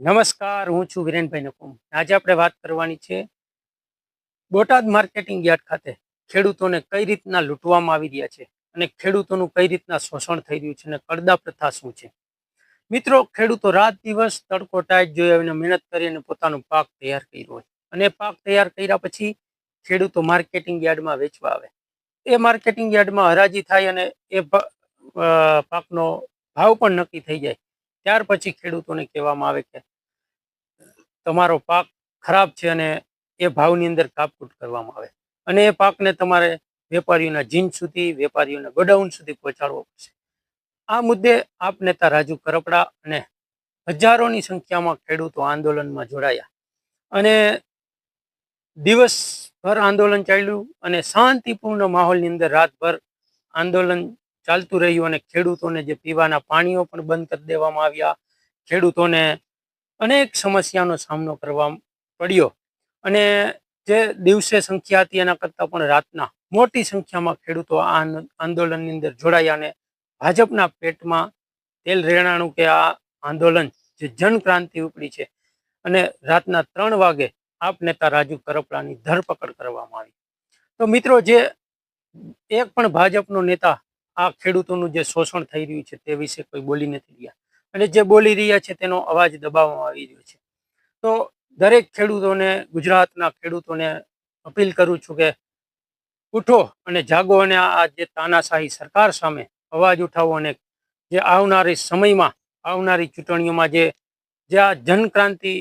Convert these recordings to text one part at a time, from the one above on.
નમસ્કાર, હું છું વિરેનભાઈ નકુમ. આજે આપણે વાત કરવાની છે બોટાદ માર્કેટિંગ યાર્ડ ખાતે ખેડૂતોને કઈ રીતના લૂંટવામાં આવી રહ્યા છે અને ખેડૂતોનું કઈ રીતના શોષણ થઈ રહ્યું છે અને કડદા પ્રથા શું છે? મિત્રો, ખેડૂતો રાત દિવસ તડકો ટાઈટ જોઈ આવીને મહેનત કરી અને પોતાનો પાક તૈયાર કર્યો હોય. અને પાક તૈયાર કર્યા પછી ખેડૂતો માર્કેટિંગ યાર્ડમાં વેચવા આવે. એ માર્કેટિંગ યાર્ડમાં હરાજી થાય અને એ પાકનો ભાવ પણ નક્કી થઈ જાય. ત્યાર પછી ખેડૂતોને કહેવામાં આવે કે તમારો પાક ખરાબ છે અને એ ભાવની અંદર કાપકૂટ કરવામાં આવે. અને એ પાકને તમારે વેપારીઓના જીન સુધી, વેપારીઓના ગોડાઉન સુધી પહોંચાડવો પડશે. આ મુદ્દે આપ નેતા રાજુ કરપડા અને હજારોની સંખ્યામાં ખેડૂતો આંદોલનમાં જોડાયા. અને દિવસભર આંદોલન ચાલ્યું અને શાંતિપૂર્ણ માહોલની અંદર રાતભર આંદોલન ચાલતું રહ્યું અને ખેડૂતોને જે પીવાના પાણીઓ પણ બંધ કરી દેવામાં આવ્યા. ખેડૂતોને અનેક સમસ્યાનો સામનો કરવા પડ્યો. અને જે દિવસે સંખ્યા હતી એના કરતાં પણ રાતના મોટી સંખ્યામાં ખેડૂતો આ આંદોલનની અંદર જોડાયા અને ભાજપના પેટમાં તેલ રેણાણું કે આ આંદોલન જે જનક્રાંતિ ઉપડી છે અને રાતના ત્રણ વાગે આપ નેતા રાજુ કરપડાની ધરપકડ કરવામાં આવી. તો મિત્રો જે એક પણ ભાજપનો નેતા આ ખેડૂતોનું જે શોષણ થઈ રહ્યું છે તે વિશે કોઈ બોલી નથી રહ્યા. અને જે બોલી રહ્યા છે તેનો અવાજ દબાવવામાં આવી રહ્યો છે. તો દરેક ખેડૂતોને, ગુજરાતના ખેડૂતોને અપીલ કરું છું કે ઉઠો અને જાગો અને આ જે તાનાશાહી સરકાર સામે અવાજ ઉઠાવો અને જે આવનારી સમયમાં, આવનારી ચૂંટણીઓમાં જે જે આ જનક્રાંતિ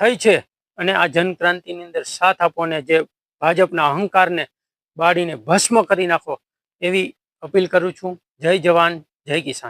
થઈ છે અને આ જનક્રાંતિની અંદર સાથ આપો અને જે ભાજપના અહંકારને બાળીને ભસ્મ કરી નાખો એવી અપીલ કરું છું. જય જવાન જય કિસાન.